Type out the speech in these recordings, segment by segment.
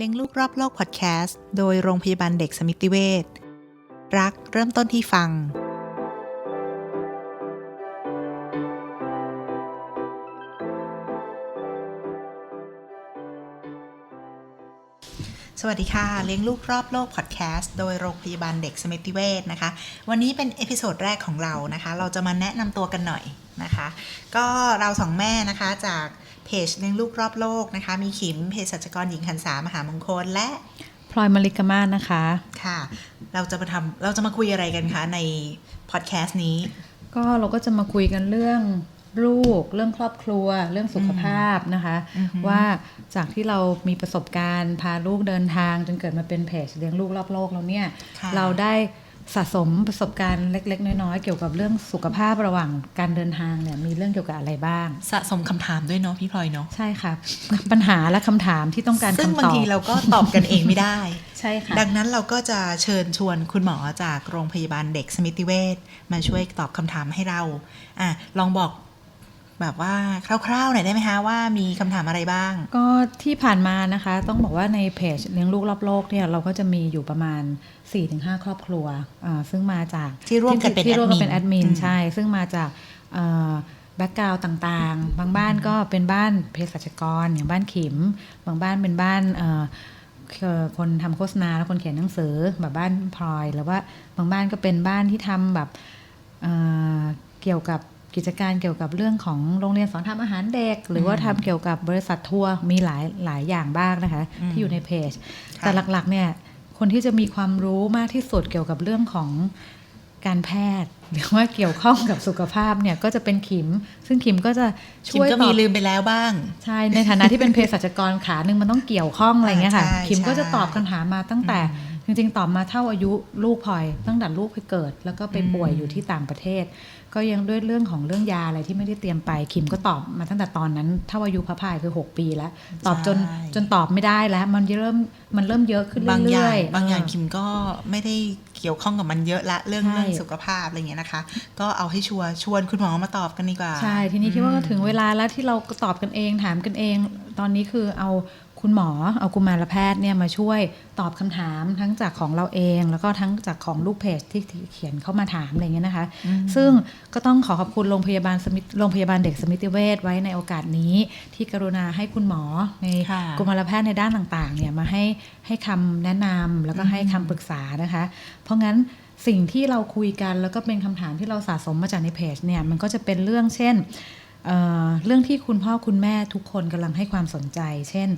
เลี้ยงลูกรอบโลกพอดแคสต์โดยโรงพยาบาลเด็กสมิติเวชรักเริ่มต้นที่ฟัง สวัสดีค่ะ เลี้ยงลูกรอบโลกพอดแคสต์โดยโรงพยาบาลเด็กสมิติเวชนะคะ วันนี้เป็นเอพิโซดแรกของเรานะคะ เราจะมาแนะนำตัวกันหน่อยนะคะ ก็เราสองแม่นะคะจาก เพจเลี้ยงลูกรอบโลกนะคะ มีขิมเภสัชกรหญิงหันษามหามงคลและพลอยมาริกามาศนะคะ ค่ะ เราจะมาทำเราจะมาคุยอะไรกันคะในพอดแคสต์นี้ ก็เราก็จะมาคุยกันเรื่องลูก เรื่องครอบครัว เรื่องสุขภาพนะคะอือฮึว่าจากที่เรามีประสบการณ์ พาลูกเดินทางจนเกิดมาเป็นเพจเลี้ยงลูกรอบโลกแล้วเนี่ยค่ะเราได้ สะสมประสบการณ์เล็ก ๆ น้อยๆเกี่ยวกับเรื่องสุขภาพระหว่างการเดินทางเนี่ยมีเรื่องเกี่ยวกับอะไรบ้าง สะสมคำถามด้วยเนาะพี่พลอยเนาะใช่ค่ะ ปัญหาและคำถามที่ต้องการซึ่งคำบาตงอบทีเราก็ตอบกันเองไม่ได้ ใช่ค่ะ ดังนั้นเราก็จะเชิญชวนคุณหมอจากโรงพยาบาลเด็กสมิติเวชมาช่วยตอบคำถามให้เราอะลองบอก แบบว่าคร่าวๆหน่อยได้ไหมคะว่ามีคำถามอะไรบ้าง ก็ที่ผ่านมานะคะ ต้องบอกว่าในเพจเลี้ยงลูกรอบโลกเนี่ยเราก็จะมีอยู่ประมาณ 4-5 ครอบครัวอ่าซึ่งมาจากที่ร่วมกันเป็นที่ร่วมกันแอดมินเป็นแอดมินอืมใช่ ซึ่งมาจากแบ็กกราวต่างๆ บางบ้านก็เป็นบ้านเภสัชกรอย่างบ้านขิม บางบ้านเป็นบ้านเอ่อเอ่อคนทำโฆษณาและคนเขียนหนังสือแบบบ้านพลอยหรือว่าบางบ้านก็เป็นบ้านที่ทำแบบเอ่อเกี่ยวกับ กิจการเกี่ยวกับเรื่องของโรงเรียนสอนทำอาหารเด็ก หรือว่าทำเกี่ยวกับบริษัททัวร์มีหลายหลายอย่างบ้างนะคะอืมที่อยู่ในเพจค่ะแต่หลักๆเนี่ยคนที่จะมีความรู้มากที่สุดเกี่ยวกับเรื่องของการแพทย์หรือว่าเกี่ยวข้องกับสุขภาพเนี่ยก็จะเป็นขิม ซึ่งขิมก็จะคิช่มวยก็ตมีอบลืมไปแล้วบ้าง ใช่ในฐานะที่เป็นเภสัชกรขาหนึ่งมันต้องเกี่ยวข้องอะไรเงี้ยค่ะอ่าใช่ขิมก็จะใช่ตอบคำถามมาตั้งแต่ จริงๆตอบมาเท่าอายุลูกพลอยตั้งแต่ลูกไปเกิด แล้วก็ไปป่วยอยู่ที่ต่างประเทศ ก็ยังด้วยเรื่องของเรื่องยาอะไรที่ไม่ได้เตรียมไปขิมก็ตอบมาตั้งแต่ตอนนั้นเท่าอายุพระพายคือ 6 ปีแล้ว ตอบจนใช่จนตอบไม่ได้แล้ว มันเริ่มมันเริ่มเยอะขึ้นบางอเรื่ย่างอยๆบางอย่างเคิมก็ไม่ได้เกี่ยวข้องกับมันเยอะละเรื่องใช่เรื่องสุขภาพอะไรเงี้ยนะคะ ก็เอาให้ชัวร์ชวนคุณหมอมาตอบกันดีกว่าใช่ทีนี้คิดว่าถึงเวลาแล้วที่เราก็ตอบกันเองถามกันเอง ตอนนี้คือเอา คุณหมอเอากุมารแพทย์เนี่ยมาช่วยตอบคำถามทั้งจากของเราเอง แล้วก็ทั้งจากของลูกเพจที่เขียนเข้ามาถามอะไรเงี้ยนะคะอืมซึ่งก็ต้องขอขอบคุณโรงพยาบาลสมิธโรงพยาบาลเด็กสมิติเวชไว้ในโอกาสนี้ ที่กรุณาให้คุณหมอในค่ะกุมารแพทย์ในด้านต่างๆเนี่ยมาให้ให้คำแนะนำแล้วก็ให้คำปรึกษานะคะ เพราะงั้นสิ่งที่เราคุยกันแล้วก็เป็นคำถามที่เราสะสมมาจากในเพจเนี่ยมันก็จะเป็นเรื่องเช่น เอ่อเรื่องที่คุณพ่อคุณแม่ทุกคนกำลังให้ความสนใจ เช่น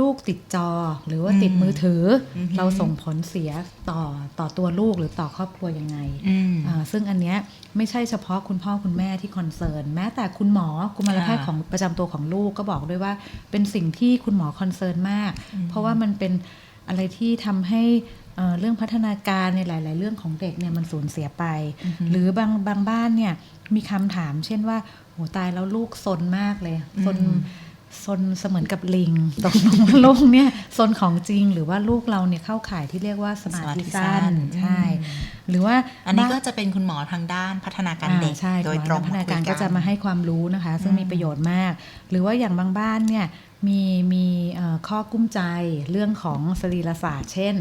ลูกติดจอหรือว่าติดอืมมือถือออฮึเราส่งผลเสียต่อต่อตัวลูกหรือต่อครอบครัวยังไงอืมอ่าซึ่งอันเนี้ยไม่ใช่เฉพาะคุณพ่อคุณแม่ที่คอนเซิร์นแม้แต่คุณหมอกุมารแพทย์ค่ะของประจำตัวของลูกก็บอกด้วยว่า เป็นสิ่งที่คุณหมอคอนเซิร์นมาก เพราะว่ามันเป็นอะไรที่ทำให้เอ่อเรื่องพัฒนาการในหลาย ๆ เรื่องของเด็กเนี่ยมันสูญเสียไป หรือบางบางบ้านเนี่ย มีคำถาม เช่นว่าโหตายแล้วลูกซนมากเลยซนอืมซนเสมือนกับลิงตกลงว่าลูกเนี่ยซนของจริงหรือว่าลูกเราเนี่ยเข้าข่ายที่เรียกว่าสมาธิสั้นใช่หรือว่าอันนี้บ้าก็จะเป็นคุณหมอทางด้านพัฒนาการอ่าเด็กใช่โดยคุณหมอตรงพัฒนาการคุยก็จะมาให้ความรู้นะคะ ซึ่งมีประโยชน์มาก หรือว่าอย่างบางบ้านเนี่ย มีมีเอ่อข้อกุ้มใจเรื่องของสรีรศาสตร์ เช่น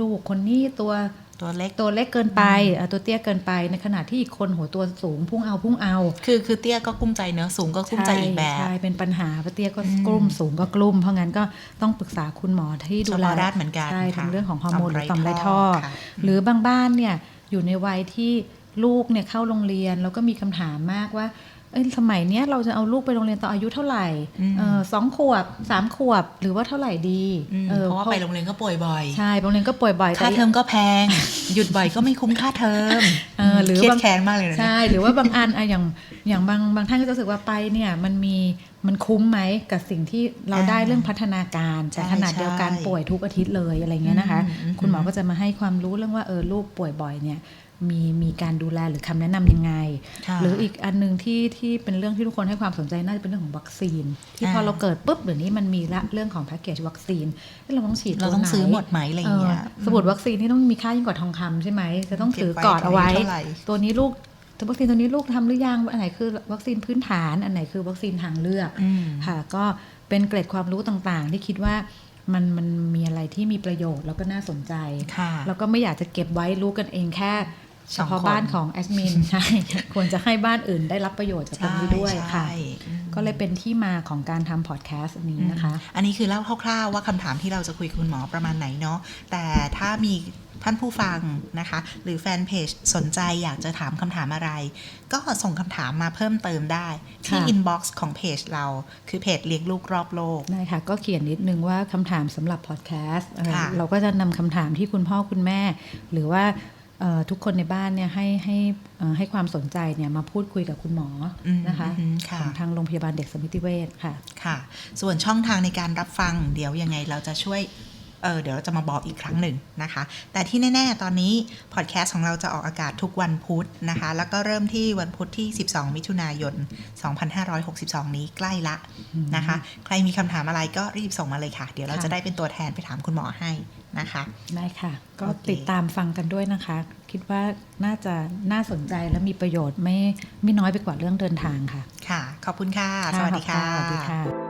ลูกคนนี้ตัวตัวเล็กตัวเล็กเกินไปเอ่อตัวเตี้ยเกินไปในขณะที่อีกคนหัวตัวสูงพุ่งเอาพุ่งเอา คือคือเตี้ยก็กุ้มใจเนอะสูงก็กุ้มใจอีกแบบใช่เป็นปัญหาเพราะเตี้ยก็อืมกลุ่มสูงก็กลุ่ม เพราะงั้นก็ต้องปรึกษาคุณหมอที่ดูเฉแลพาะด้านเหมือนกันใช่ค่ะทั้งเรื่องของฮอร์โมนหรือต่อมไรท่อค่ะหรือบางบ้านเนี่ยอยู่ในวัยที่ลูกเนี่ยเข้าโรงเรียนแล้วก็มีคำถามมากว่าเอ้ย สมัยเนี้ยเราจะเอาลูกไปโรงเรียนตอนอายุเท่าไหร่อืมเออสองขวบสามขวบหรือว่าเท่าไหร่ดีอืมออเพราะว่าไปโรงเรียนก็ป่วยบ่อยใช่โรงเรียนก็ป่วยบ่อยค่าแต่เทอมก็แพง หยุดบ่อยก็ไม่คุ้มค่าเทอมเออหรือเครียดบางแค้นมากเลยนะใช่หรือว่าบางอันอะอย่างอย่างบางบางท่านก็จะรู้สึกว่าไปเนี่ยมันมีมันคุ้มไหมกับสิ่งที่เราอ่าได้เรื่องพัฒนาการแต่ใช่ขนาดเดียวกันใช่ป่วยทุกอาทิตย์เลยอะไรเงี้ยนะคะอืมอืมคุณหมอก็จะมาให้ความรู้เรื่องว่าเออลูกป่วยบ่อยเนี่ย มีมีการดูแลหรือคำแนะนำยังไงค่ะหรืออีกอันหนึ่งที่ที่เป็นเรื่องที่ทุกคนให้ความสนใจน่าจะเป็นเรื่องของวัคซีน ที่พออ่าเราเกิดปุ๊บเดี๋ยวนี้มันมีละเรื่องของแพ็กเกจวัคซีนเอ้ยเราต้องฉีดเราต้องวไนซื้อหมดไหมอะไรอย่างเงี้ยเออสมุดวัคซีนที่ต้องมีค่ายิ่งกว่าทองคำใช่ไหมจะต้องถือเก็บไว้กอดเอาไว้เท่าไหร่ตัวนี้ลูกตัววัคซีนตัวนี้ลูกทำหรือยังอันไหนคือวัคซีนพื้นฐานอันไหนคือวัคซีนทางเลือกอืมค่ะก็เป็นเกร็ดความรู้ต่างๆ ที่คิดว่ามันมันมีอะไรที่มีประโยชน์แล้วก็น่าสนใจค่ะแล้วก็ไม่อยากจะเก็บไว้รู้กันเองแค่ เฉสองพาะคนบ้านของแอดมินใช่ควรจะให้บ้านอื่นได้รับประโยชน์จากตรงนี้ด้วยค่ะใช่อืมก็เลยเป็นที่มาของการทำพอดแคสต์อันนี้นะคะ อันนี้คือเล่าคร่าวๆว่าคำถามที่เราจะคุยกับคุณหมอประมาณไหนเนาะแต่ถ้ามีท่านผู้ฟังนะคะ หรือแฟนเพจสนใจอยากจะถามคำถามอะไร ก็ส่งคำถามมาเพิ่มเติมได้ ที่ค่ะอินบ็อกซ์ของเพจเราคือเพจเลี้ยงลูกรอบโลกได้ค่ะ ก็เขียนนิดนึงว่าคำถามสำหรับพอดแคสต์เอ่อค่ะเราก็จะนำคำถามที่คุณพ่อคุณแม่ หรือว่าเอ่อ ทุกคนในบ้านเนี่ยให้ให้เอ่อให้ความสนใจเนี่ยมาพูดคุยกับคุณหมออมนะคะอืมค่ะของทางโรงพยาบาลเด็กสมิติเวชค่ะค่ะ ส่วนช่องทางในการรับฟังเดี๋ยวยังไงเราจะช่วยเออเดี๋ยวเราจะมาบอกอีกครั้งหนึ่งนะคะ แต่ที่แน่ ๆ ตอนนี้พอดแคสต์ของเราจะออกอากาศทุกวันพุธนะคะ แล้วก็เริ่มที่วันพุธที่ 12 มิถุนายน 2562 นี้ใกล้ละนะคะ ใครมีคำถามอะไรก็รีบส่งมาเลยค่ะ เดี๋ยวเราค่ะจะได้เป็นตัวแทนไปถามคุณหมอให้ นะคะได้ค่ะ ก็โอเคติดตามฟังกันด้วยนะคะ คิดว่าน่าจะน่าสนใจและมีประโยชน์ไม่ไม่น้อยไปกว่าเรื่องเดินทางค่ะ ค่ะ ขอบคุณค่ะ สวัสดีค่ะสวัสดีค่ะ